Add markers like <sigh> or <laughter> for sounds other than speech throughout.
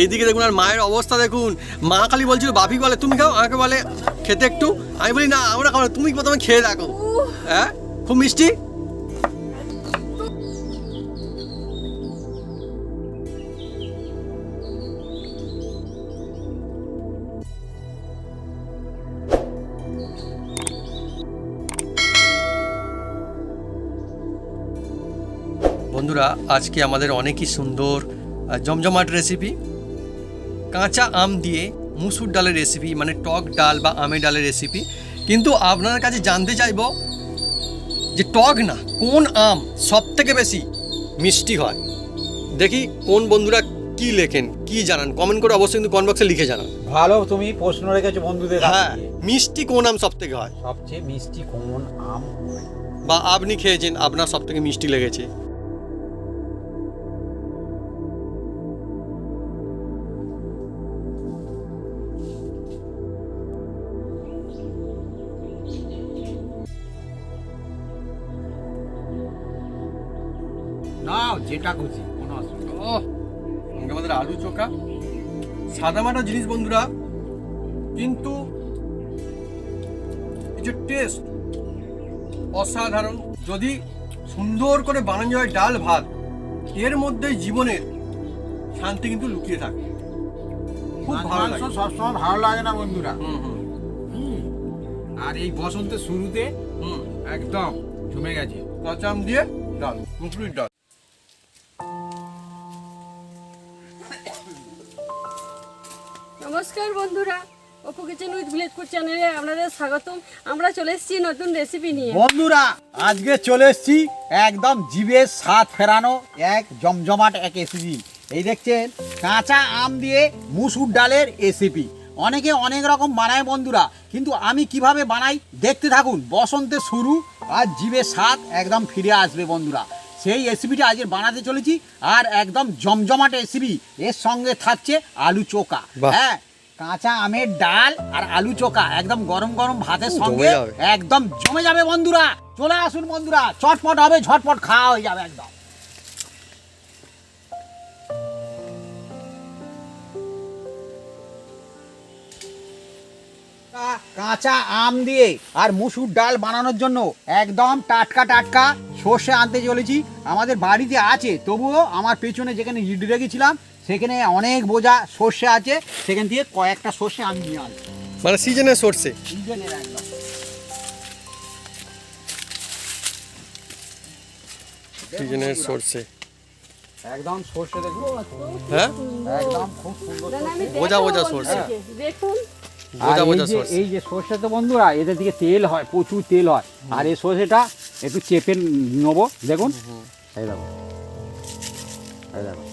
এইদিকে দেখুন আর মায়ের অবস্থা দেখুন। মা খালি বলছিল বাপি বলে তুমি খাও? আমাকে বলে খেতে একটু? আমি বলি না আমরা খাব তুমি প্রথমে খেয়ে দেখো। হ্যাঁ? খুব মিষ্টি? বন্ধুরা আজকে আমাদের অনেকই সুন্দর জমজমাট রেসিপি কাঁচা আম দিয়ে মুসুর ডালের রেসিপি মানে টক ডাল বা আমের ডালের রেসিপি কিন্তু আপনার কাছে জানতে চাইব যে টক না কোন আম সব থেকে বেশি মিষ্টি হয়? দেখি কোন বন্ধুরা কি লেখেন কি জানান। কমেন্ট করে অবশ্যই কিন্তু কমেন্ট বক্সে লিখে জানান। ভালো তুমি প্রশ্ন রেখেছো বন্ধুদের হ্যাঁ মিষ্টি কোন আম সব থেকে হয়? সবচেয়ে মিষ্টি কোন আম বা আপনি খেয়েছেন আপনার সব থেকে মিষ্টি লেগেছে? নাও কোনো অসুবিধা ও আমাদের আলু চোখা। সাদামাটা জিনিস বন্ধুরা কিন্তু যে টেস্ট অসাধারণ। যদি সুন্দর করে বানানো যায় ডাল ভাত এর মধ্যে জীবনের শান্তি কিন্তু লুকিয়ে থাকে। খুব ভালো লাগে। সবসময় ভালো লাগে না বন্ধুরা? হুম হুম। হুম। আর এই বসন্তের শুরুতে হুম। একদম জমে গেছে। কাঁচা দিয়ে ডাল মুসুরির ডাল। নমস্কার বন্ধুরা। Apu kitchen with village food চ্যানেলে আপনাদের স্বাগতম। আমরা চলে এসেছি নতুন রেসিপি নিয়ে। বন্ধুরা আজকে চলে এসেছি একদম জিভের স্বাদ ফেরানো এক জমজমাট এক রেসিপি এই দেখছেন কাঁচা আম দিয়ে মুসুর ডালের রেসিপি অনেকে অনেক রকম বানায় বন্ধুরা কিন্তু আমি কীভাবে বানাই দেখতে থাকুন। বসন্তের শুরু আর জিভের স্বাদ একদম ফিরে আসবে বন্ধুরা। সেই রেসিপিটা আজকে বানাতে চলেছি আর একদম জমজমাট রেসিপি এর সঙ্গে থাকছে আলু চোকা হ্যাঁ কাঁচা আমের ডাল আর আলু চোকা একদম গরম গরম ভাতের সঙ্গে একদম জমে যাবে বন্ধুরা। চলে আসুন বন্ধুরা চটপট হবে ঝটপট খাওয়া হয়ে যাবে একদম। কাঁচা আম দিয়ে আর মুসুর ডাল বানানোর জন্য একদম টাটকা টাটকা সর্ষে আনতে চলেছি। আমাদের বাড়িতে আছে তবুও আমার পেছনে যেখানে ইডি রেখেছিলাম সেখানে অনেক বোঝা সর্ষে আছে সেখান থেকে কয়েকটা সর্ষে আমি নিয়ে আনছি মানে সিজনের সর্ষে? সিজনের একদম। সিজনের সর্ষে। একদম সর্ষে দেখুন। হ্যাঁ? একদম খুব সুন্দর সর্ষে। বোঝা বোঝা সর্ষে। দেখুন বোঝা এই বোঝা যে সর্ষে। এই যে সর্ষে তো বন্ধুরা এদের দিকে তেল হয় প্রচুর তেল হয়। আর এই সর্ষেটা একটু চেপে নেব দেখুন। এই দেখো। এই দেখো।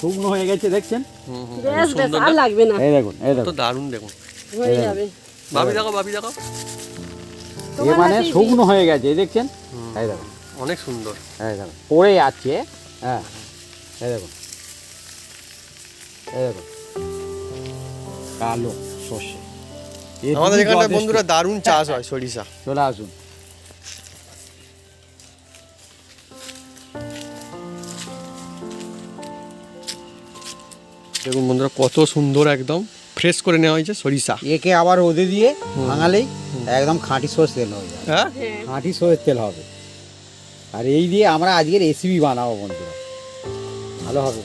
শুকনো হয়ে গেছে দেখছেন? হুম হুম বেশ বেশ আর লাগবে না। এই দেখুন এই দেখুন। দারুণ দেখুন। হয়ে যাবে। ভাবি দেখো ভাবি দেখো। এ মানে শুকনো হয়ে গেছে এই দেখছেন? এই দেখুন। অনেক সুন্দর। এই দেখুন পড়ে যাচ্ছে হ্যাঁ। এই দেখুন। এই দেখুন। কালো সর্ষে। আমাদের যথেষ্ট। বন্ধুরা দারুণ চাষ হয় সরিষা। চলে আসুন। দেখুন বন্ধুরা কত সুন্দর একদম ফ্রেশ করে নেওয়া হয়েছে সরিষা। একে আবার রোদে দিয়ে ভাঙালেই একদম খাঁটি সর্ষে তেল হয়ে যাবে। হ্যাঁ? হ্যাঁ খাঁটি সর্ষের তেল হবে। আর এই দিয়ে আমরা আজকে রেসিপি বানাবো বন্ধুরা। ভালো হবে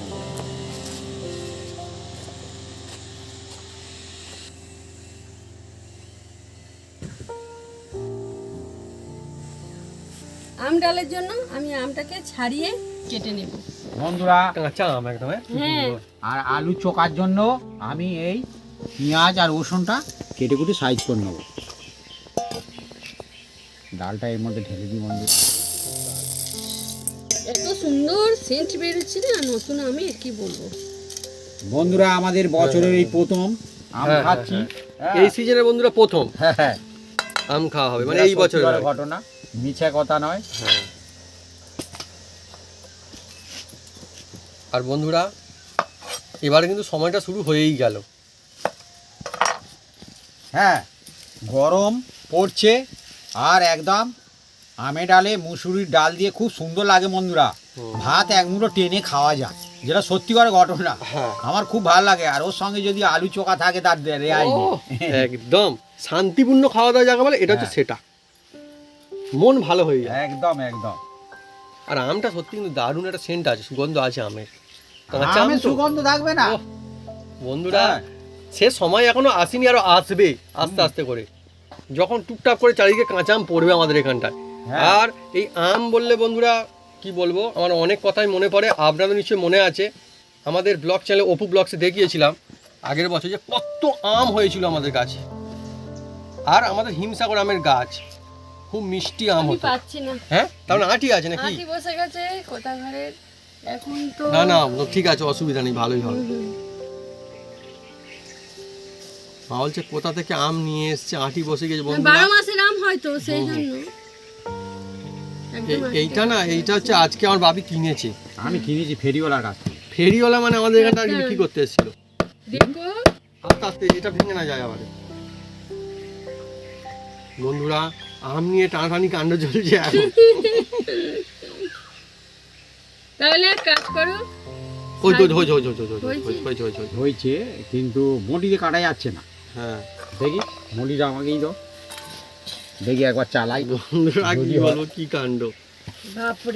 আম ডালের জন্য আমি আমটাকে ছাড়িয়ে কেটে নেব। বন্ধুরা কাঁচা আম একদম হ্যাঁ? হ্যাঁ আর আলু চোকার জন্য আমি এই পেঁয়াজ আর রসুনটা কেটে কুটে সাইজ করে নেব। ডালটা এর মধ্যে ঢেলে দিই বন্ধু। এত সুন্দর সেন্ট বেরোচ্ছে না নতুন আমি কি বলব? বন্ধুরা আমাদের বছরের এই প্রথম আম হ্যাঁ, খাচ্ছি। এই সিজনের বন্ধুরা প্রথম? হ্যাঁ হ্যাঁ। আম খাওয়া হবে মানে এই বছর সত্যিকারের ঘটনা মিছে কথা নয়। হ্যাঁ। আর বন্ধুরা এবারে কিন্তু সময়টা শুরু হয়েই গেল। হ্যাঁ গরম পড়ছে আর একদম আমে ডালে মুসুরির ডাল দিয়ে খুব সুন্দর লাগে বন্ধুরা। ভাত এক মুঠো টেনে খাওয়া যায় যেটা সত্যি সত্যিকার ঘটনা। হ্যাঁ। আমার খুব ভালো লাগে আর ওর সঙ্গে যদি আলু চোখা থাকে তার রেয়াই একদম। শান্তিপূর্ণ খাওয়া দাওয়া যাকে বলে এটা হচ্ছে হ্যাঁ। সেটা। মন ভালো হয়ে যায়। একদম একদম। আর আমটা সত্যি কিন্তু দারুণ একটা সেন্ট আছে সুগন্ধ আছে আমের। আম সুগন্ধ থাকবে না। বন্ধুরা হ্যাঁ। সে সময় এখনও আসেনি আরও আসবে আস্তে আস্তে করে। যখন টুকটাক করে চারিদিকে কাঁচা আম পড়বে আমাদের এখানটায়। হ্যাঁ। আর এই আম বললে বন্ধুরা কি বলব আমার অনেক কথাই মনে পড়ে আপনাদের নিশ্চয়ই মনে আছে। আমাদের ব্লগ চ্যানেলে অপু ব্লগসে দেখিয়েছিলাম আগের বছর যে কত আম হয়েছিল আমাদের গাছে। আর আমাদের হিমসাগর আমের গাছ খুব মিষ্টি আম হতো। হ্যাঁ? তার মানে আটি আছে নাকি? বসে গেছে কোথা ঘরের? এখন তো না না ঠিক আছে অসুবিধা নেই ভালোই হবে। মা বলছে কোথা থেকে আম নিয়ে এসছে? আটি বসে গেছে বারো বন্ধুরা মাসের আম হয়তো সেই জন্য। এইটা না এইটা হচ্ছে আজকে আমার বাবি কিনেছে। আমি কিনেছি ফেরিওয়ালার কাছ থেকে। ফেরিওয়ালা মানে আমাদের এখানটা আর কি বিক্রি করতে এসেছিল। দেখো। আস্তে আস্তে এটা ভেঙে না যায় আবার। বন্ধুরা আম নিয়ে টানাটানি কাণ্ড চলছে এখন। <laughs> তাহলে এক কাজ করো। ওই তো হয়েছে? হয়েছে কিন্তু মটিতে কাটা যাচ্ছে না। হ্যাঁ। দেখি মটিটা আমাকেই দাও। দেখি একবার চালাই। বন্ধুরা কি বলব কি কাণ্ড?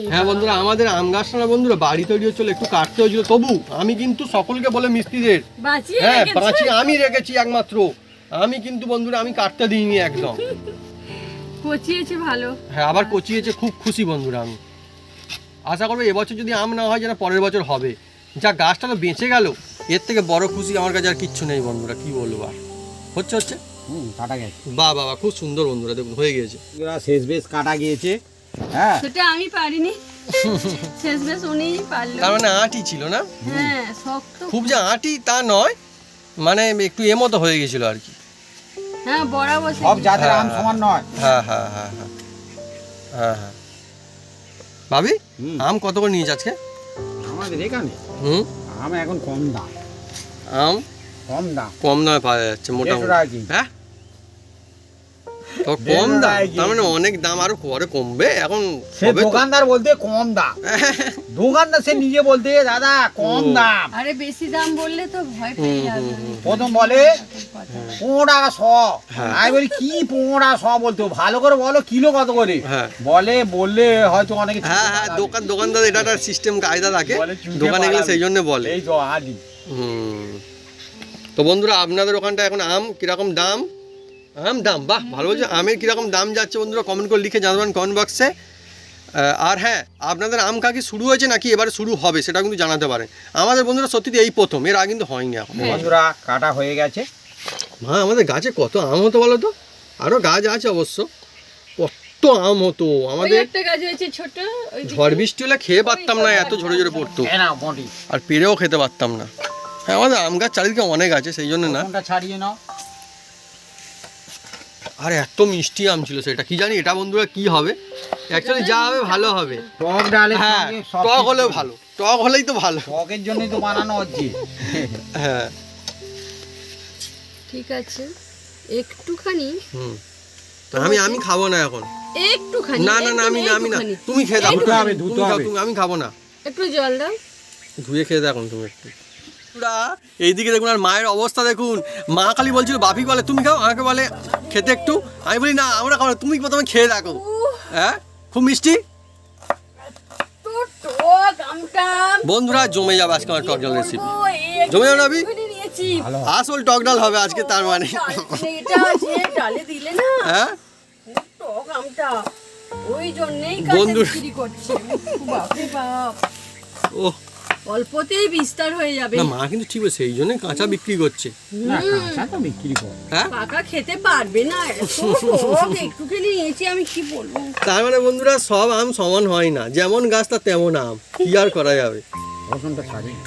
হ্যাঁ বন্ধুরা আমাদের আম গাছটা না বন্ধুরা বাড়ি তৈরি হচ্ছিল একটু কাটতে হয়েছিল। তবু আমি কিন্তু সকলকে বলে মিস্ত্রিদের। হ্যাঁ রেখেছো? বাঁচি আমি রেখেছি একমাত্র। আমি কিন্তু বন্ধুরা আমি কাটতে দিইনি একদম। <laughs> কচিয়েছে ভালো। হ্যাঁ আবার কচিয়েছে খুব খুশি বন্ধুরা আমি। আশা করব এবছর যদি আম না হয় যেন পরের বছর হবে। যা গাছটা তো বেঁচে গেল এর থেকে বড় খুশি আমার কাছে আর কিচ্ছু নেই বন্ধুরা কি বলব আর। হচ্ছে হচ্ছে? কাটা গেছে। বাহ বাবা খুব সুন্দর বন্ধুরা দেখুন হয়ে গিয়েছে। শেষ বেশ কাটা গিয়েছে হ্যাঁ? সেটা আমি পারিনি। শেষ বেশ উনিই পারল। তার মানে আটি ছিল না? হ্যাঁ শক্ত। খুব যে আটি তা নয় মানে একটু এ মতো হয়ে গেছিল আর কি। হ্যাঁ বড়া বসে সব জাতের হ্যাঁ, আম হ্যাঁ। সমান নয়। হ্যাঁ হ্যাঁ হ্যাঁ হ্যাঁ হ্যাঁ হ্যাঁ। ভাবি। আম কত করে নিয়েছ আজকে? আমাদের এখানে? হুম? আম এখন কম দাম। আম? কম দাম। কম দামে পাওয়া যাচ্ছে মোটামুটি। হ্যাঁ? তো কম দাম তার মানে অনেক দাম আরও পরে কমবে এখন সে দোকানদার বলতে কম দাম। <laughs> দোকানদার সে নিজে বলতে দাদা কম দাম। আরে বেশি দাম বললে তো ভয় পেয়ে যাবে। প্রথম বলে পনেরো টাকা শ। হ্যাঁ। আমি বলি কি পনেরো টাকা শ বলতো? ভালো করে বলো কিলো কত করে? হ্যাঁ। বলে বললে হয়তো অনেকে হ্যাঁ হ্যাঁ দোকান দোকানদার এটা একটা সিস্টেম কায়দা থাকে। দোকানে গেলে সেই জন্য বলে। এই তো আদি হুম। তো বন্ধুরা আপনাদের ওখানটা এখন আম কীরকম দাম? আম দাম বাহ ভালো বলছে। আমের কীরকম দাম যাচ্ছে বন্ধুরা? কমেন্ট করে লিখে জানাবেন কমেন্ট বক্সে আর হ্যাঁ আপনাদের আম কাকি শুরু হয়েছে নাকি এবারে শুরু হবে সেটা কিন্তু জানাতে পারেন। আমাদের বন্ধুরা সত্যি এই প্রথম এর আগে কিন্তু হয়নি এখন। বন্ধুরা কাটা হয়ে গেছে। মা আমাদের গাছে কত আম হতো বলো তো? আরও গাছ আছে অবশ্য। কত আম হতো। আমাদের একটা গাছ হয়েছে ছোট ওই দিকে। ঝড় বৃষ্টি হলে খেয়ে পারতাম না এত ঝরে ঝরে পড়তো। আর পেরেও খেতে পারতাম না। হ্যাঁ আমাদের আম গাছ চারিদিকে অনেক আছে সেই জন্য না। ছাড়িয়ে নাও। আর এত মিষ্টি আম ছিল সেটা। কি জানি এটা বন্ধুরা কি হবে? অ্যাকচুয়ালি যা হবে ভালো হবে। টক ডালে হ্যাঁ টক হলেও ভালো। টক হলেই তো ভালো। টকের জন্যই তো বানানো হচ্ছে। হ্যাঁ। ঠিক আছে। একটুখানি। হুম। আমি আমি খাব না এখন। একটুখানি না না না আমি না আমি না। তুমি খেয়ে দাও। তুমি- আমি খাব না। একটু জল দাও। ধুয়ে খেয়ে দেখুন তুমি একটু। বন্ধুরা, এইদিকে দেখুন আর মায়ের অবস্থা দেখুন। মা খালি বলছিল বাপি বলে তুমি খাও আমাকে বলে খেতে একটু। আমি বলি না আমরা খাব না, তুমি প্রথমে খেয়ে দেখো। হ্যাঁ? খুব মিষ্টি? তো টক আমটা বন্ধুরা জমে যাবে আজকে আমার টক ডাল রেসিপি জমে যাবে না, আবি? আসল টক ডাল হবে আজকে তার মানে। এটা আছে ডালে দিলে না হ্যাঁ? ওই জন্যই বন্ধু- ও অল্পতেই বিস্তার হয়ে যাবে। না মা কিন্তু ঠিক আছে সেই জন্য কাঁচা বিক্রি করছে। না কাঁচা তো বিক্রি কর। হ্যাঁ? পাকা খেতে পারবে না এত টক একটুখানি নিয়েছি আমি কি বলব? তার মানে বন্ধুরা সব আম সমান হয় না যেমন গাছ তার তেমন আম কি আর করা যাবে? ছাড়িয়ে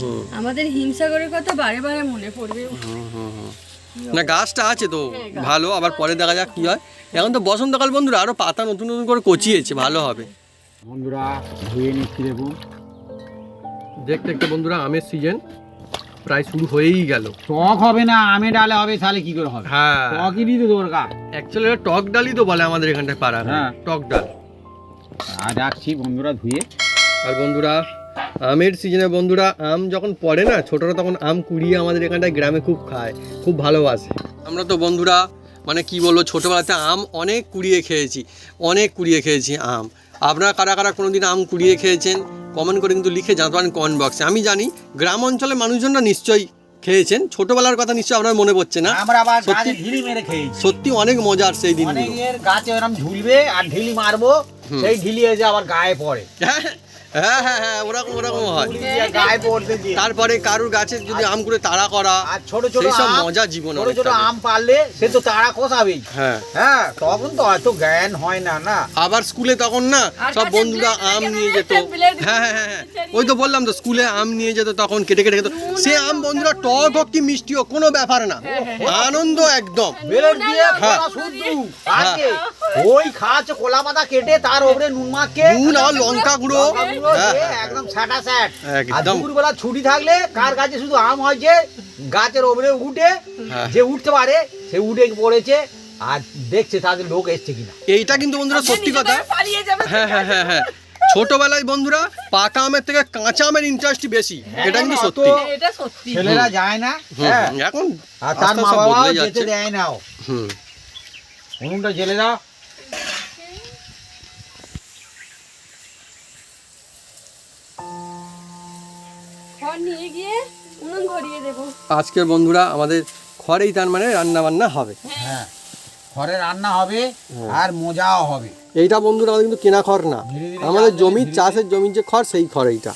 হুম। আমাদের হিমসাগরের কথা বারে বারে মনে পড়বে। না গাছটা আছে তো ভালো আবার পরে দেখা যাক কি হয়। এখন তো বসন্তকাল বন্ধুরা আরও পাতা নতুন নতুন করে কচিয়েছে ভালো হবে। বন্ধুরা ধুয়ে নিচ্ছি দেখুন। দেখতে দেখতে বন্ধুরা আমের সিজন প্রায় শুরু হয়েই গেল। টক হবে না আমে ডালে হবে তাহলে কি করে হবে? হ্যাঁ। টকই তো দরকার। অ্যাকচুয়ালি টক ডালই তো বলে আমাদের এখানটায় পাড়া হ্যাঁ। টক ডাল। আর রাখছি বন্ধুরা ধুয়ে। আর বন্ধুরা আমের সিজনে বন্ধুরা আম যখন পড়ে না ছোটরা তখন আম কুড়িয়ে আমাদের এখানটায় গ্রামে খুব খায় খুব ভালোবাসে। আমরা তো বন্ধুরা মানে কি বলব ছোটোবেলাতে আম অনেক কুড়িয়ে খেয়েছি অনেক কুড়িয়ে খেয়েছি আম। আপনারা কারা কারা কোনোদিন আম কুড়িয়ে খেয়েছেন কমেন্ট করে কিন্তু লিখে জানাতে পারেন কমেন্ট বক্সে আমি জানি গ্রাম অঞ্চলের মানুষজনরা নিশ্চয়ই খেয়েছেন ছোটবেলার কথা নিশ্চয়ই আপনার মনে পড়ছে না? আমরা আবার সত্যি- গাছে ঢিলি মেরে খেয়েছি। সত্যি অনেক মজার সেই দিন গাছে এরকম ঝুলবে আর ঢিলি মারবো সেই ঢিলি এসে আবার গায়ে পড়ে। হ্যাঁ হ্যাঁ হ্যাঁ ওরকম ওরকম হয়। গায়ে পড়তে দিয়ে। তারপরে কারুর গাছে যদি আম করে তাড়া করা আর ছোট ছোট সব মজা জীবন ছোট ছোট আম পারলে সে তো তারা কোষাবেই। হ্যাঁ। হ্যাঁ তখন তো এত জ্ঞান হয় না না? আবার স্কুলে তখন না সব বন্ধুরা আম নিয়ে যেত। হ্যাঁ হ্যাঁ হ্যাঁ হ্যাঁ। ওই তো বললাম তো স্কুলে আম নিয়ে যেত তখন কেটে কেটে খেত সে আম বন্ধুরা টক হোক কি মিষ্টি হোক কোনো ব্যাপার না। আনন্দ একদম। হ্যাঁ। খোলা শুদ্ধ আজকে ওই খাচ্ছে কলা পাতা কেটে তার ওপরে নুন মাখকে নুন আর লঙ্কা গুঁড়ো লঙ্কা গুঁড়ো হ্যাঁ একদম ছাটা স্যাট আর একদম। দুপুরবেলা ছুটি থাকলে কার গাছে শুধু আম হয়েছে গাছের ওপরে উঠে হ্যাঁ। যে উঠতে পারে সে উঠে পড়েছে আর দেখছে তাদের লোক এসছে কিনা। এইটা কিন্তু বন্ধুরা সত্যি কথা। হ্যাঁ হ্যাঁ হ্যাঁ হ্যাঁ। ছোটবেলায় বন্ধুরা পাকা আমের থেকে কাঁচা আমের ইন্টারেস্ট বেশি। এটা কিন্তু সত্যি। এটা সত্যি। ছেলেরা যায় না হ্যাঁ। এখন আর তার মা বদলে যেতে দেয় না ও। হুম। উনুনটা জেলে দাও নিয়ে গিয়ে উনুন ধরিয়ে দেবো। আজকের বন্ধুরা আমাদের ঘরেই তার মানে রান্না বান্না হবে। হ্যাঁ ঘরে রান্না হবে আর মজাও হবে। এইটা বন্ধুরা আমাদের কিন্তু কেনা খড় না। আমাদের জমির চাষের জমির যে খড় সেই খড় এইটা।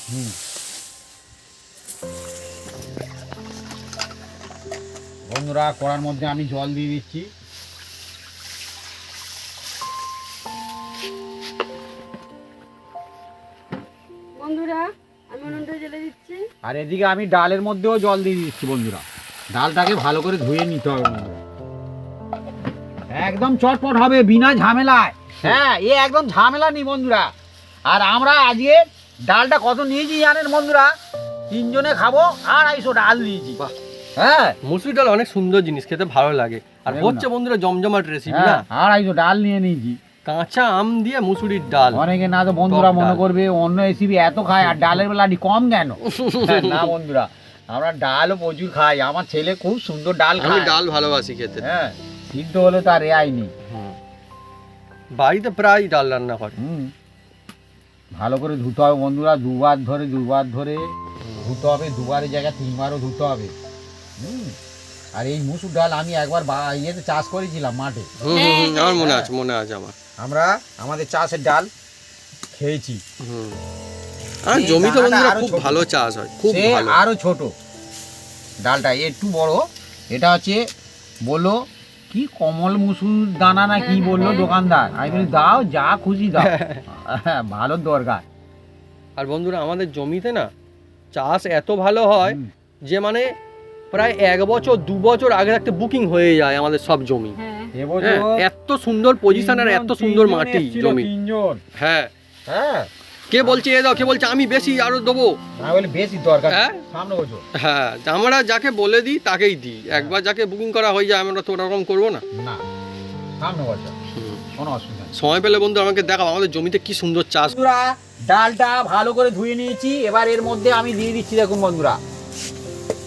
বন্ধুরা কড়ার মধ্যে আমি জল দিয়ে দিচ্ছি। বন্ধুরা আর এদিকে আমি ডালের মধ্যেও জল দিয়ে দিচ্ছি বন্ধুরা। ডালটাকে ভালো করে ধুয়ে নিতে হবে একদম চটপট হবে বিনা ঝামেলায়। হ্যাঁ এ একদম ঝামেলা নেই বন্ধুরা। আর আমরা আজকে ডালটা কত নিয়েছি জানেন বন্ধুরা? তিনজনে খাব আড়াইশো ডাল নিয়েছি। বাহ। হ্যাঁ। মুসুরি ডাল অনেক সুন্দর জিনিস খেতে ভালো লাগে। আর হচ্ছে বন্ধুরা জমজমাট রেসিপি হ্যাঁ না? আড়াইশো ডাল নিয়ে নিয়েছি। কাঁচা আম দিয়ে মুসুরির ডাল। অনেকে না তো বন্ধুরা মনে করবে অন্য রেসিপি এত খায় আর ডালের বেলা কম কেন? হ্যাঁ, না বন্ধুরা আমরা ডালও প্রচুর খাই আমার ছেলে খুব সুন্দর ডাল আমি খায়। ডাল ভালোবাসি খেতে। হ্যাঁ সিদ্ধ হলে তো আর রেয়াই নেই। বাড়িতে প্রায় ডাল রান্না করে হুম ভালো করে ধুতে হবে বন্ধুরা দুবার ধরে দুবার ধরে ধুতে হবে দুবারের জায়গায় তিনবারও ধুতে হবে। হুম আর এই মুসুর ডাল আমি একবার ইয়েতে চাষ করেছিলাম মাঠে। আমার মনে আছে মনে আছে আমার। আমরা আমাদের চাষের ডাল খেয়েছি। আর জমি দানাটা বন্ধুরা খুব ভালো চাষ হয় খুব ভালো। আরও ছোট। ডালটা একটু বড়। এটা হচ্ছে বলল কি কমল মুসুর দানা না কি বলল দোকানদার? আমি বলি দাও যা খুশি দাও। হ্যাঁ, ভালো দরকার। আর বন্ধুরা আমাদের জমিতে না চাষ এত ভালো হয় যে মানে প্রায় এক বছর দু বছর আগে থাকতে বুকিং হয়ে যায় আমাদের সব জমি। হ্যাঁ। হ্যাঁ, এত সুন্দর পজিশন আর এত সুন্দর মাটি জমি। হ্যাঁ। হ্যাঁ। কে বলছে এ দাও কে বলছে আমি বেশি আরও দেবো। আমি বলি বেশি দরকার হ্যাঁ? সামনে বছর। হ্যাঁ আমরা যাকে বলে দিই তাকেই দিই। একবার যাকে বুকিং করা হয়ে যায় আমরা তো ওরকম করব না। না সামনে বছর। কোনো অসুবিধা নেই। সময় পেলে বন্ধু আমাকে দেখাও আমাদের জমিতে কি সুন্দর চাষ। বন্ধুরা ডালটা ভালো করে ধুয়ে নিয়েছি এবার এর মধ্যে আমি দিয়ে দিচ্ছি দেখুন বন্ধুরা।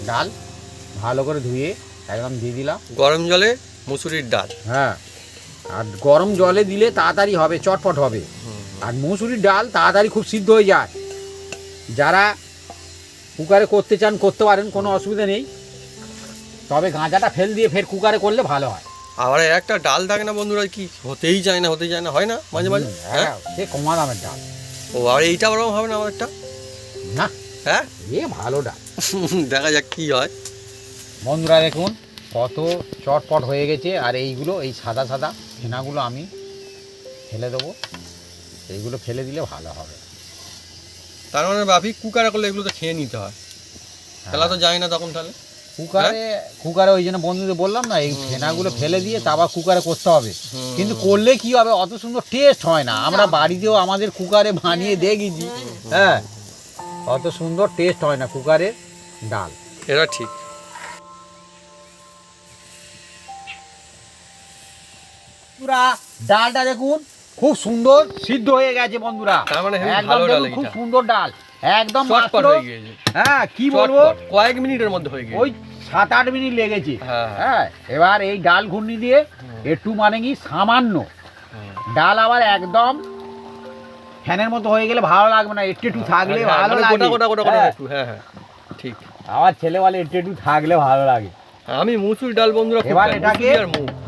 ডাল? ভালো করে ধুয়ে একদম দিয়ে দিলাম। গরম জলে মুসুরির ডাল। হ্যাঁ আর গরম জলে দিলে তাড়াতাড়ি হবে চটপট হবে। আর মুসুরির ডাল তাড়াতাড়ি খুব সিদ্ধ হয়ে যায়। যারা কুকারে করতে চান করতে পারেন কোনো অসুবিধা নেই। তবে গাঁজাটা ফেল দিয়ে ফের কুকারে করলে ভালো হয়। আবার একটা ডাল থাকে না বন্ধুরা কি হতেই যায় না হতেই যায় না হয় না মাঝে মাঝে? হ্যাঁ হ্যাঁ? সে কমা দামের ডাল। ও আর এইটা ওরকম হবে না আমাদেরটা? না হ্যাঁ? এ ভালো ডাল। <laughs> দেখা যাক কি হয়। বন্ধুরা দেখুন কত চটপট হয়ে গেছে। আর এইগুলো এই সাদা সাদা ফেনাগুলো আমি ফেলে দেবো। এইগুলো ফেলে দিলে ভালো হবে। তার মানে ভাবি কুকারে করলে এগুলো তো খেয়ে নিতে হয়। খেলা তো যায় না তখন তাহলে। কুকারে কুকারে ওই জন্য বন্ধুদের বললাম না এই ফেনাগুলো ফেলে দিয়ে তারপর কুকারে করতে হবে। কিন্তু করলে কি হবে? অত সুন্দর টেস্ট হয় না। আমরা বাড়িতেও আমাদের কুকারে বানিয়ে দেখেছি। হ্যাঁ অত সুন্দর টেস্ট হয় না কুকারের ডাল। এটা ঠিক। পুরা ডালটা দেখুন খুব সুন্দর সিদ্ধ হয়ে গেছে বন্ধুরা। মানে একদম দেখুন খুব সুন্দর ডাল। একদম মাত্র হ্যাঁ কি বলব? কয়েক মিনিটের মধ্যে হয়ে গিয়েছে। ওই সাত আট মিনিট লেগেছে। হ্যাঁ। হ্যাঁ। এবার এই ডাল ঘূর্ণি দিয়ে একটু মানে কি সামান্য। ডাল আবার একদম ফ্যানের মতো হয়ে গেলে ভালো লাগবে না একটু একটু থাকলে হ্যাঁ, ভালো লাগে। হ্যাঁ, হ্যাঁ হ্যাঁ ঠিক। আবার ছেলে বলে একটু একটু থাকলে ভালো লাগে। আমি মুসুর ডাল বন্ধুরা খুব এবার এটাকে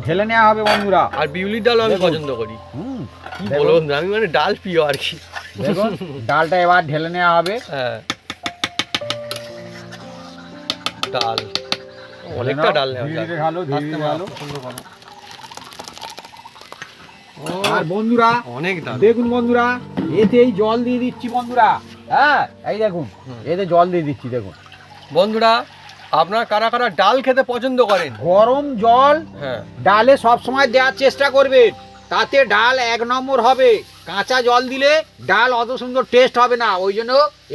ঢেলে নেওয়া হবে বন্ধুরা। আর বিউলির ডাল আমি পছন্দ করি। হুম কি। বলব বন্ধুরা, আমি মানে ডাল প্রিয় আর কি। দেখুন ডালটা এবার ঢেলে নেওয়া হবে। হ্যাঁ। ডাল। অনেকটা ডাল ঢালো, ধীরে ঢালো। আর বন্ধুরা অনেক ডাল। দেখুন বন্ধুরা এতে এই জল দিয়ে দিচ্ছি বন্ধুরা। হ্যাঁ এই দেখুন এতে জল দিয়ে দিচ্ছি দেখুন। বন্ধুরা আপনারা কারা কারা ডাল খেতে পছন্দ করেন? গরম জল হ্যাঁ। ডালে সব সময় দেওয়ার চেষ্টা করবেন। তাতে ডাল এক নম্বর হবে। কাঁচা জল দিলে ডাল অত সুন্দর টেস্ট হবে না। ওই জন্য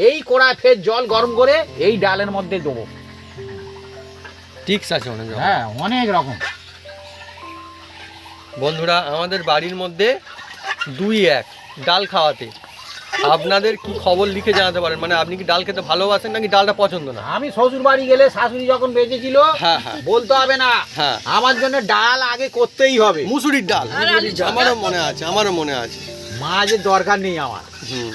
এই কড়ায় ফের জল গরম করে এই ডালের মধ্যে দেবো। টিক্স আছে অনেক হ্যাঁ অনেক রকম। বন্ধুরা আমাদের বাড়ির মধ্যে দুই এক ডাল খাওয়াতে। আপনাদের কি খবর লিখে জানাতে পারেন? মানে আপনি কি ডাল খেতে ভালোবাসেন নাকি ডালটা পছন্দ না? আমি শ্বশুর বাড়ি গেলে শাশুড়ি যখন বেঁচেছিল হ্যাঁ হ্যাঁ। বলতে হবে না। হ্যাঁ। আমার জন্য ডাল আগে করতেই হবে। মুসুরির ডাল। আমারও মনে আছে আমারও মনে আছে। মাঝের দরকার নেই আমার। হুম।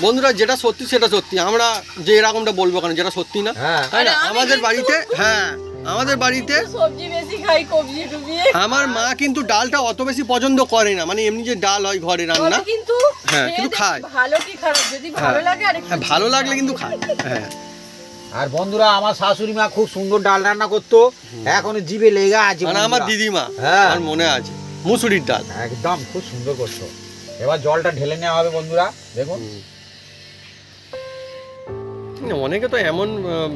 বন্ধুরা যেটা সত্যি সেটা সত্যি। আমরা যে এরকমটা বলব কেন যেটা সত্যি না? হ্যাঁ। তাই না? আমাদের বাড়িতে হ্যাঁ। আমাদের বাড়িতে সবজি বেশি খাই কবজি ডুবিয়ে আমার মা কিন্তু ডালটা অত বেশি পছন্দ করে না। মানে এমনি যে ডাল হয় ঘরে রান্না কিন্তু হ্যাঁ, কিন্তু খায়। ভালো কি খারাপ? যদি ভালো হ্যাঁ। লাগে আর হ্যাঁ ভালো লাগলে কিন্তু খায় হ্যাঁ। আর বন্ধুরা আমার শাশুড়ি মা খুব সুন্দর ডাল রান্না করতো। এখনও জিভে লেগে আছে মানে আমার দিদিমা হ্যাঁ। আমার মনে আছে মুসুরির ডাল। একদম খুব সুন্দর করতো। এবার জলটা ঢেলে নেওয়া হবে বন্ধুরা দেখুন। অনেকে তো এমন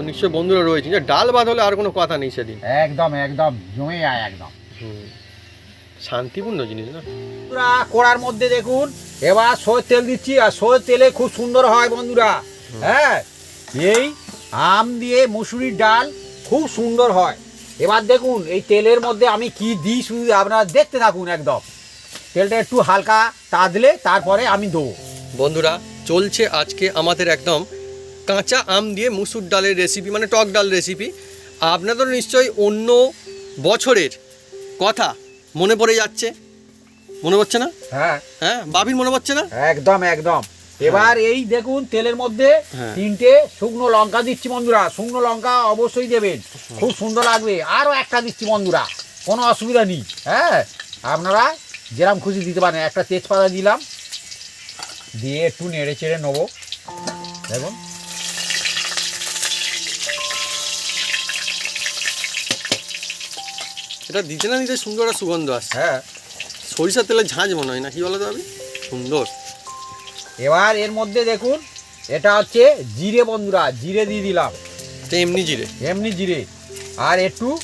নিশ্চয় বন্ধুরা রয়েছে যে ডাল বাদ হলে আর কোনো কথা নেই সেদিন। একদম একদম জমে যায় একদম। শান্তিপূর্ণ জিনিস না? বন্ধুরা কড়ার মধ্যে দেখুন এবার সরষের তেল দিচ্ছি আর সরষের তেলে খুব সুন্দর হয় বন্ধুরা। হ্যাঁ এই আম দিয়ে মুসুরির ডাল খুব সুন্দর হয়। এবার দেখুন এই তেলের মধ্যে আমি কি দিই শুধু আপনারা দেখতে থাকুন একদম। তেলটা একটু হালকা তাদলে তারপরে আমি দেবো। বন্ধুরা চলছে আজকে আমাদের একদম কাঁচা আম দিয়ে মুসুর ডালের রেসিপি মানে টক ডাল রেসিপি আপনাদের নিশ্চয়ই অন্য বছরের কথা মনে পড়ে যাচ্ছে। মনে পড়ছে না? হ্যাঁ। হ্যাঁ বাবির মনে পড়ছে না? একদম একদম। এবার এই দেখুন তেলের মধ্যে হ্যাঁ। তিনটে শুকনো লঙ্কা দিচ্ছি বন্ধুরা। শুকনো লঙ্কা অবশ্যই দেবেন। খুব সুন্দর লাগবে। আরও একটা দিচ্ছি বন্ধুরা। কোনো অসুবিধা নেই। হ্যাঁ আপনারা যেরকম খুশি দিতে পারেন। একটা তেজপাতা দিলাম। দিয়ে একটু নেড়ে চেড়ে নেব। দেখুন। এটা দিতে না দিতে সুন্দর একটা সুগন্ধ আসছে। হ্যাঁ। সরিষার তেলের ঝাঁঝ মনে হয় না কি বলো তো আমি সুন্দর। এবার এর মধ্যে দেখুন এটা হচ্ছে জিরে বন্ধুরা জিরে দিয়ে দিলাম। এটা এমনি জিরে? এমনি জিরে। আর একটু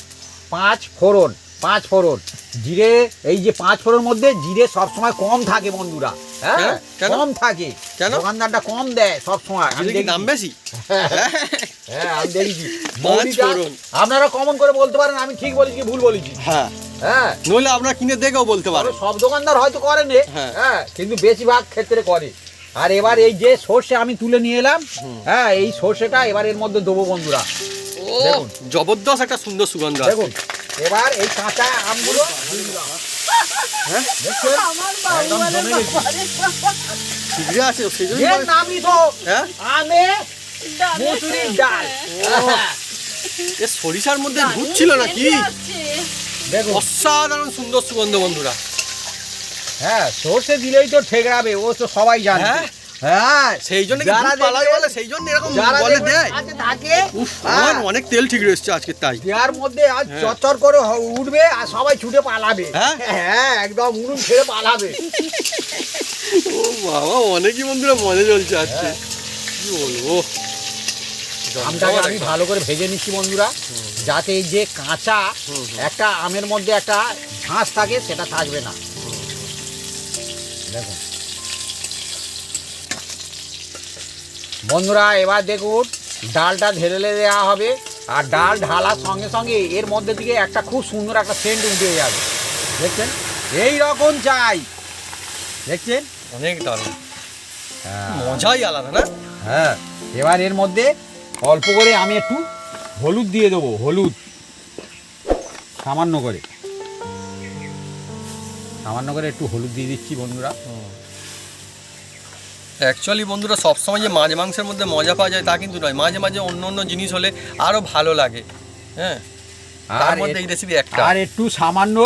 পাঁচ ফোড়ন পাঁচ ফোড়ন। জিরে এই যে পাঁচ ফোড়ন মধ্যে জিরে সবসময় কম থাকে বন্ধুরা হ্যাঁ? কম থাকে। কেন? দোকানদারটা কম দেয় সব সময় জিরে কি দাম বেশি? <laughs> হ্যাঁ আমি দেখেছি। <laughs> মৌরিটা আপনারা কমন করে বলতে পারেন আমি ঠিক বলেছি কি ভুল বলেছি? হ্যাঁ। হ্যাঁ। নইলে আপনারা কিনে দেখেও বলতে পারেন সব দোকানদার হয়তো করে নে হ্যাঁ। হ্যাঁ কিন্তু বেশিরভাগ ক্ষেত্রে করে। আর এবার এই যে সর্ষে আমি তুলে নিয়ে এলাম হ্যাঁ এই সর্ষেটা এবার এর মধ্যে দেবো বন্ধুরা। ও দেখুন। জবরদস্ত একটা সুন্দর সুগন্ধ দেখুন এবার এই কাঁচা আমগুলো হ্যাঁ। আছে সেই জন্য নামই তো হ্যাঁ। আমে মুসুরির ডাল। এ সরিষার মধ্যে ভূত ছিল নাকি। দেখুন অসাধারণ সুন্দর সুগন্ধ বন্ধুরা। হ্যাঁ সর্ষে দিলেই তো ঠেকরাবে ও তো সবাই জানে। হ্যাঁ? হ্যাঁ সেই জন্য যারা পালায় বলে? সেই জন্য এরকম বলে দেয়? থাকে হ্যাঁ, আমার অনেক তেল ঠিক রয়েছে আজকে তাই। দেওয়ার মধ্যে আজ হ্যাঁ। চচ্চর করে উঠবে আর সবাই ছুটে পালাবে। হ্যাঁ? একদম ছেড়ে পালাবে। ও বাবা অনেকই বন্ধুরা মজা চলছে আজকে। কি বলব? আমটাকে আমি ভালো করে ভেজে নিচ্ছি বন্ধুরা। যাতে এই যে কাঁচা। একটা আমের মধ্যে একটা ঝাঁস থাকে সেটা থাকবে না। দেখুন। বন্ধুরা এবার দেখুন ডালটা ঢেলে দেওয়া হবে। আর ডাল ঢালার সঙ্গে সঙ্গে এর মধ্যে থেকে একটা খুব সুন্দর একটা সেন্ট উঠে যাবে। দেখছেন? এই রকম চাই। দেখছেন? অনেক দারুণ। হ্যাঁ। মজাই আলাদা না? হ্যাঁ। এবার এর মধ্যে অল্প করে আমি একটু হলুদ দিয়ে দেবো হলুদ। সামান্য করে। সামান্য করে একটু হলুদ দিয়ে দিচ্ছি বন্ধুরা। অ্যাকচুয়ালি বন্ধুরা সবসময় যে মাছ মাংসের মধ্যে মজা পাওয়া যায় তা কিন্তু নয়। মাঝে মাঝে অন্য অন্য জিনিস হলে আরও ভালো লাগে। হ্যাঁ? তার আর মধ্যে এই রেসিপি একটা। আর একটু সামান্য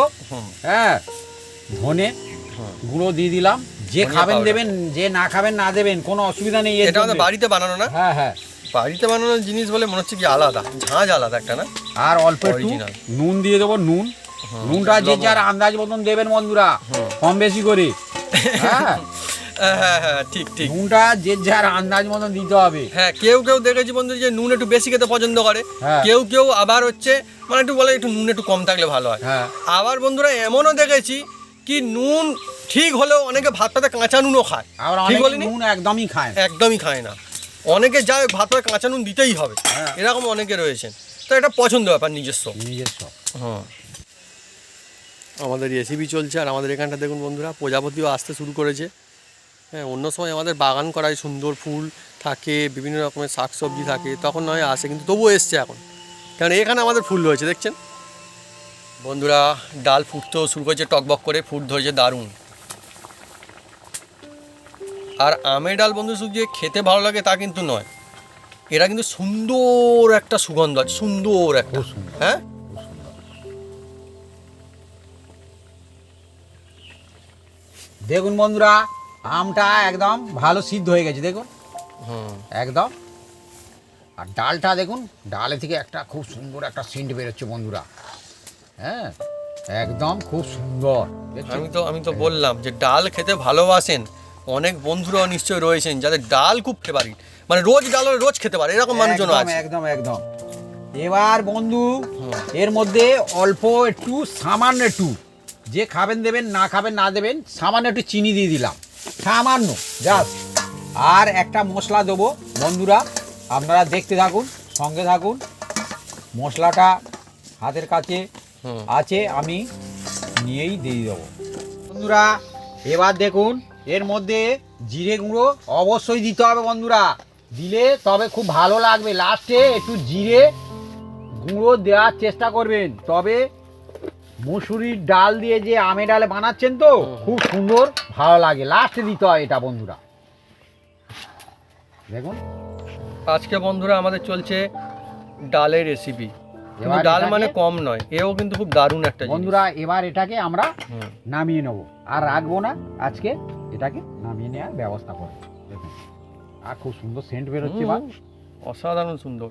হ্যাঁ ধনে গুঁড়ো দিয়ে দিলাম। যে খাবেন দেবেন যে না খাবেন না দেবেন কোনো অসুবিধা নেই। এটা আমাদের বাড়িতে বানানো না? হ্যাঁ হ্যাঁ। বাড়িতে বানানোর জিনিস বলে মনে হচ্ছে কি আলাদা ঝাঁঝ আলাদা একটা না? আর অল্প একটু Original। নুন দিয়ে দেবো নুন। নুনটা যে যার আন্দাজ মতন দেবেন বন্ধুরা কম বেশি করে। <laughs> হ্যাঁ? হ্যাঁ হ্যাঁ হ্যাঁ ঠিক ঠিক। নুনটা যে যার আন্দাজ মতন দিতে হবে। হ্যাঁ কেউ কেউ দেখেছি বন্ধু যে নুন একটু বেশি খেতে পছন্দ করে। হ্যাঁ। কেউ কেউ আবার হচ্ছে মানে একটু বলে একটু নুন একটু কম থাকলে ভালো হয়। হ্যাঁ। আবার বন্ধুরা এমনও দেখেছি কি নুন ঠিক হলেও অনেকে ভাত পাতে কাঁচা নুনও খায়। আবার ঠিক অনেক বলিনি? নুন একদমই খায় না। একদমই খায় না। অনেকে যায় ভাত পাতে কাঁচা নুন দিতেই হবে। হ্যাঁ। এরকম অনেকে রয়েছেন। তো এটা পছন্দ ব্যাপার নিজস্ব। নিজস্ব। হ্যাঁ। আমাদের রেসিপি চলছে আর আমাদের এখানটা দেখুন বন্ধুরা প্রজাপতিও আসতে শুরু করেছে। হ্যাঁ অন্য সময় আমাদের বাগান করায় সুন্দর ফুল থাকে বিভিন্ন রকমের শাকসবজি থাকে তখন নয় আসে কিন্তু তবুও এসছে এখন। কারণ এখানে আমাদের ফুল রয়েছে দেখছেন? বন্ধুরা ডাল ফুটতেও শুরু করেছে টকবক করে ফুট ধরেছে দারুণ। আর আমের ডাল বন্ধু শুধু যে খেতে ভালো লাগে তা কিন্তু নয়। এরা কিন্তু সুন্দর একটা সুগন্ধ আছে সুন্দর একটা। হ্যাঁ? দেখুন বন্ধুরা আমটা একদম ভালো সিদ্ধ হয়ে গেছে দেখুন। একদম। আর ডালটা দেখুন ডালে থেকে একটা খুব সুন্দর একটা সেন্ট বেরোচ্ছে বন্ধুরা। হ্যাঁ? একদম খুব সুন্দর আমি তো আমি তো বললাম যে ডাল খেতে ভালোবাসেন অনেক বন্ধুরাও নিশ্চয়ই রয়েছেন যাদের ডাল খুব ফেভারিট মানে রোজ ডাল রোজ খেতে পারে এরকম মানুষজন আছে। একদম একদম। এবার বন্ধু এর মধ্যে অল্প একটু সামান্য একটু। যে খাবেন দেবেন না খাবেন না দেবেন সামান্য একটু চিনি দিয়ে দিলাম। সামান্য জাস্ট আর একটা মশলা দেবো বন্ধুরা আপনারা দেখতে থাকুন সঙ্গে থাকুন। মশলাটা হাতের কাছে আছে আমি নিয়েই দিয়ে দেবো। বন্ধুরা এবার দেখুন এর মধ্যে জিরে গুঁড়ো অবশ্যই দিতে হবে বন্ধুরা। দিলে তবে খুব ভালো লাগবে। লাস্টে একটু জিরে গুঁড়ো দেওয়ার চেষ্টা করবেন। তবে মুসুরির ডাল দিয়ে যে আমে ডালে বানাচ্ছেন তো খুব সুন্দর ভালো লাগে। লাস্টে দিতে হয় এটা বন্ধুরা। দেখুন। আজকে বন্ধুরা আমাদের চলছে ডালের রেসিপি ডাল মানে কম নয় এও কিন্তু খুব দারুণ একটা বন্ধুরা এবার এটাকে আমরা নামিয়ে নেব। আর রাখব না। আজকে এটাকে নামিয়ে নেওয়ার ব্যবস্থা করব দেখুন আর খুব সুন্দর সেন্ট বেরোচ্ছে হুম, অসাধারণ সুন্দর।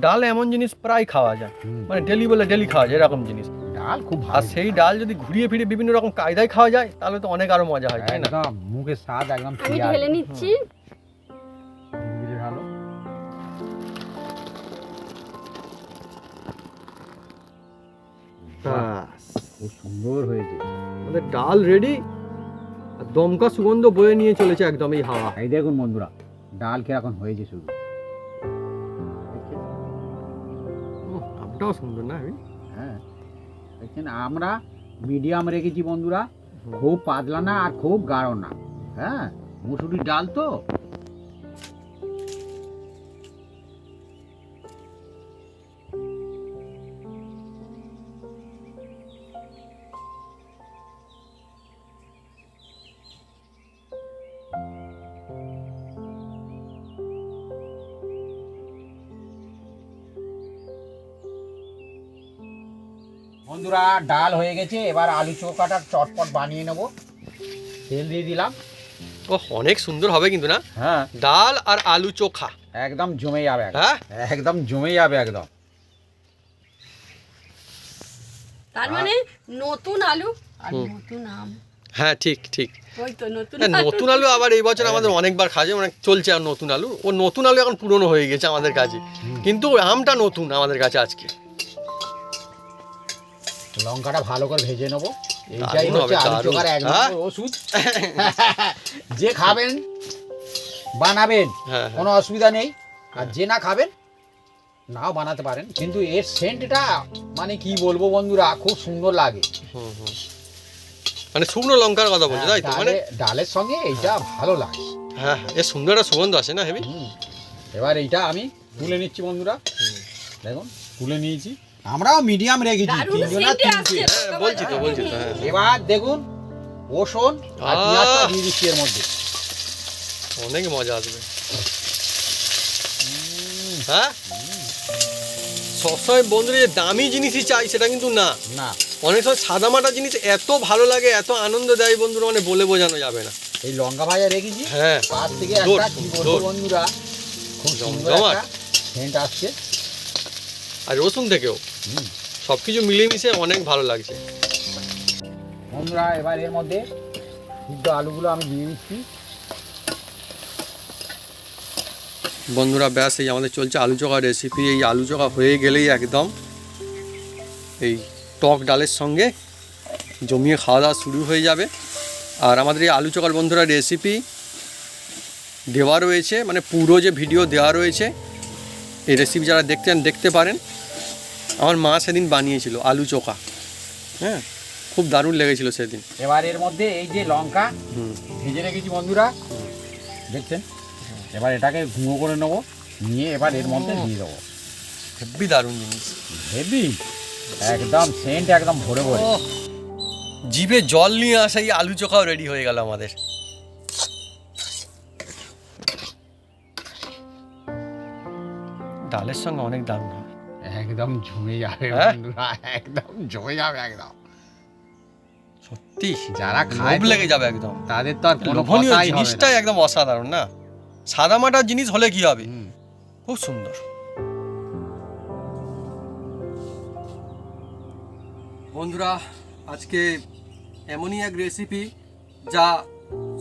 ডাল এমন জিনিস প্রায় খাওয়া যায়। মানে ডেলি বলে ডেলি খাওয়া যায় এরকম জিনিস। ডাল খুব আর সেই ডাল যদি ঘুরিয়ে ফিরে বিভিন্ন রকম কায়দায় খাওয়া যায় তাহলে তো অনেক আরও মজা হয় তাই না? মুখে স্বাদ একদম আমি ঢেলে নিচ্ছি। ধীরে বাস, খুব সুন্দর হয়েছে। আমাদের ডাল রেডি আর দমকা সুগন্ধ বয়ে নিয়ে চলেছে একদম এই হাওয়া। এই দেখুন বন্ধুরা ডাল কীরকম হয়েছে শুধু। নামটাও সুন্দর না হ্যাঁ দেখছেন আমরা মিডিয়াম রেখেছি বন্ধুরা খুব পাতলা না আর খুব গাঢ় না। হ্যাঁ মুসুরির ডাল তো। বন্ধুরা ডাল হয়ে গেছে এবার আলু চৌকাটা চটপট বানিয়ে নেব। তেল দিয়ে দিলাম। ও অনেক সুন্দর হবে কিন্তু না? হ্যাঁ। ডাল আর আলু চোখা। একদম জমে যাবে একদম। হ্যাঁ? একদম জমে যাবে একদম। তার মানে নতুন আলু আর নতুন আম। হ্যাঁ ঠিক ঠিক। নতুন হ্যাঁ, আলু। আবার এই বছর আমাদের অনেকবার যায় মানে চলছে আর নতুন আলু। ও নতুন আলু এখন পুরনো হয়ে গেছে আমাদের কাছে। কিন্তু আমটা নতুন আমাদের কাছে আজকে। লঙ্কাটা ভালো করে ভেজে নেব। এইটাই হচ্ছে আলু। চোখার এক হ্যাঁ? নম্বর ওষুধ। <laughs> যে খাবেন বানাবেন হ্যাঁ হ্যাঁ। কোনো অসুবিধা নেই। আর যে না খাবেন নাও বানাতে পারেন। কিন্তু এর সেন্টটা মানে কি বলব বন্ধুরা খুব সুন্দর লাগে। মানে শুকনো লঙ্কার কথা বলছো তাই তো? মানে ডালের সঙ্গে এইটা ভালো লাগে। হ্যাঁ এ সুন্দর একটা সুগন্ধ আছে না হেবি? এবার এইটা আমি তুলে নিচ্ছি বন্ধুরা। দেখুন তুলে নিয়েছি। আমরাও মিডিয়াম রেখেছি তিনটে। হ্যাঁ বলছি তো বলছি তো হ্যাঁ এবার দেখুন রসুন আর! পেঁয়াজটা দিয়ে দিচ্ছি এর মধ্যে। অনেক মজা আসবে। হ্যাঁ? সবসময় বন্ধুরা যে দামি জিনিসই চাই সেটা কিন্তু না। না। অনেক সময় সাদামাটা জিনিস এত ভালো লাগে এত আনন্দ দেয় বন্ধুরা মানে বলে বোঝানো যাবে না। এই লঙ্কা ভাজা রেখেছি। হ্যাঁ। পাশ থেকে একটা। বন্ধুরা? খুব সুন্দর জমজমাট। একটা সেন্ট আসছে। আর রসুন থেকেও। সব কিছু মিলেমিশে অনেক ভালো লাগছে। বন্ধুরা এবার এর মধ্যে সিদ্ধ আলুগুলো আমি দিয়ে দিচ্ছি। বন্ধুরা ব্যাস এই আমাদের চলছে আলু চোখা রেসিপি এই আলু চোখা হয়ে গেলেই একদম এই টক ডালের সঙ্গে জমিয়ে খাওয়া দাওয়া শুরু হয়ে যাবে। আর আমাদের এই আলু চোখার বন্ধুরা রেসিপি দেওয়া রয়েছে মানে পুরো যে ভিডিও দেওয়া রয়েছে এই রেসিপি যারা দেখতে চান দেখতে পারেন। আমার মা সেদিন বানিয়েছিল আলু চোখা। হ্যাঁ খুব দারুণ লেগেছিল সেদিন। এবার এর মধ্যে এই যে লঙ্কা ভেজে রেখেছি বন্ধুরা। দেখছেন? এবার এটাকে গুঁড়ো করে নেব নিয়ে এবার এর মধ্যে দিয়ে দেবো। হেভি দারুণ জিনিস। হেভি? একদম সেন্ট একদম ভরে ভরে। জিভে জল নিয়ে আসা এই আলু চোখাও রেডি হয়ে গেল আমাদের। ডালের সঙ্গে অনেক দারুণ হয়। একদম জমে যাবে হ্যাঁ? বন্ধুরা একদম জমে যাবে একদম। সত্যি? যারা খায় লেগে যাবে একদম। তাদের তো আর কোনো জিনিসটাই একদম অসাধারণ না? সাদা মাটার জিনিস হলে কি হবে? খুব সুন্দর। বন্ধুরা আজকে এমনই এক রেসিপি যা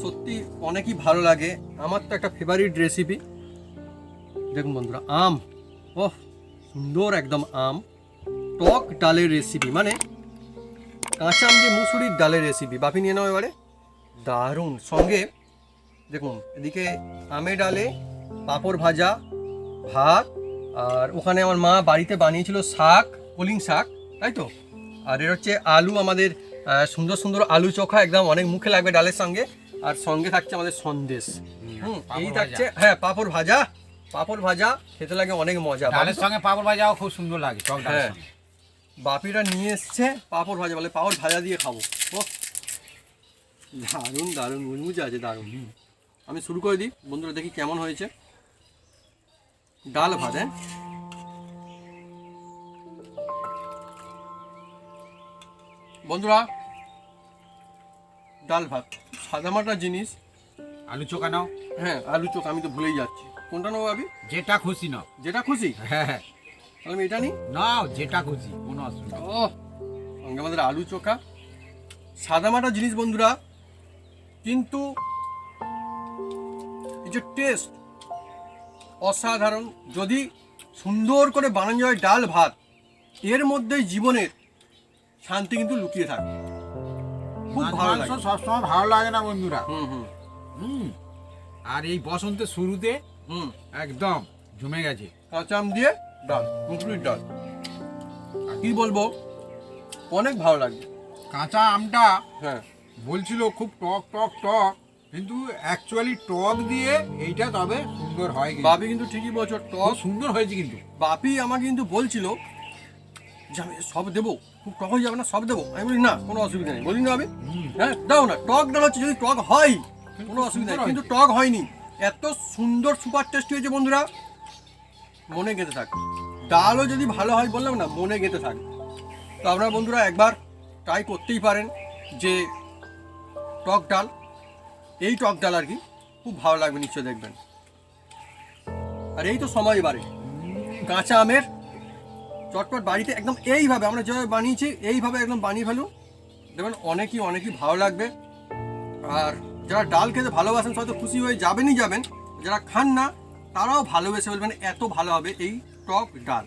সত্যি অনেকই ভালো লাগে। আমার তো একটা ফেভারিট রেসিপি দেখুন বন্ধুরা আম। ওহ সুন্দর একদম আম টক ডালের রেসিপি মানে কাঁচা আম দিয়ে মুসুরির ডালের রেসিপি বাপি নিয়ে নাও এবারে। দারুণ। সঙ্গে দেখুন এদিকে আমে ডালে পাঁপড় ভাজা ভাত আর ওখানে আমার মা বাড়িতে বানিয়েছিল শাক কলিং শাক তাই তো? আর এর হচ্ছে আলু আমাদের সুন্দর সুন্দর আলু চোখা একদম অনেক মুখে লাগবে ডালের সঙ্গে। আর সঙ্গে থাকছে আমাদের সন্দেশ। হুম এই থাকছে হ্যাঁ পাঁপড় ভাজা পাঁপড় ভাজা খেতে লাগে অনেক মজা। ডালের সঙ্গে পাপড় ভাজাও খুব সুন্দর লাগে টক হ্যাঁ। বাপিরা নিয়ে এসছে পাপড় ভাজা বলে পাপড় ভাজা দিয়ে খাব। ও দারুণ দারুণ মুচমুচে আছে দারুণ। আমি শুরু করে দিই বন্ধুরা দেখি কেমন হয়েছে। ডাল ভাত হ্যাঁ বন্ধুরা ডাল ভাত সাদামাটা জিনিস। আলু চোখা নাও। হ্যাঁ আলু চোখ আমি তো ভুলেই যাচ্ছি। কোনটা নেব ভাবি? যেটা খুশি নাও। যেটা খুশি? হ্যাঁ হ্যাঁ। তাহলে আমি এটা নিই? নাও যেটা খুশি কোনো অসুবিধা। ও সঙ্গে আমাদের আলু চোখা। সাদামাটা জিনিস বন্ধুরা কিন্তু এই যে টেস্ট অসাধারণ। যদি সুন্দর করে বানানো যায় ডাল ভাত এর মধ্যেই জীবনের শান্তি কিন্তু লুকিয়ে থাকে। খুব ভালো লাগে। সবসময় ভালো লাগে না বন্ধুরা। হুম হুম। হুম। আর এই বসন্তের শুরুতে হুম। একদম জমে গেছে। কাঁচা আম দিয়ে ডাল মুসুরির ডাল। কি বলব অনেক ভালো লাগবে। কাঁচা আমটা হ্যাঁ। বলছিল খুব টক টক টক কিন্তু অ্যাকচুয়ালি টক দিয়ে এইটা তবে সুন্দর হয় বাপি কিন্তু ঠিকই বলছো টক সুন্দর হয়েছে কিন্তু। বাপি আমাকে কিন্তু বলছিল যে আমি সব দেবো খুব টক হয়ে যাবে না সব দেবো। আমি বলি না কোনো অসুবিধা নেই। বলি না আমি হ্যাঁ দাও না টক ডাল হচ্ছে যদি টক হয় কোনো অসুবিধা নেই কিন্তু টক হয়নি। এত সুন্দর সুপার টেস্টি হয়েছে বন্ধুরা। মনে গেঁথে থাক। ডালও যদি ভালো হয় বললাম না, মনে গেঁথে থাকবে তো আপনারা বন্ধুরা একবার ট্রাই করতেই পারেন যে টক ডাল। এই টক ডাল আর কি, খুব ভালো লাগবে নিশ্চয় দেখবেন। আর এই তো সময় বাড়ে। কাঁচা আমের চটপট বাড়িতে একদম এইভাবে, আমরা যেভাবে বানিয়েছি, এইভাবে একদম বানিয়ে ফেলুন। দেখবেন অনেকই অনেকই ভালো লাগবে। আর যারা ডাল খেতে ভালোবাসেন হয়তো খুশি হয়ে যাবেনই যাবেন, যারা খান না, তারাও ভালোবেসে বলবেন এত ভালো হবে এই টক ডাল।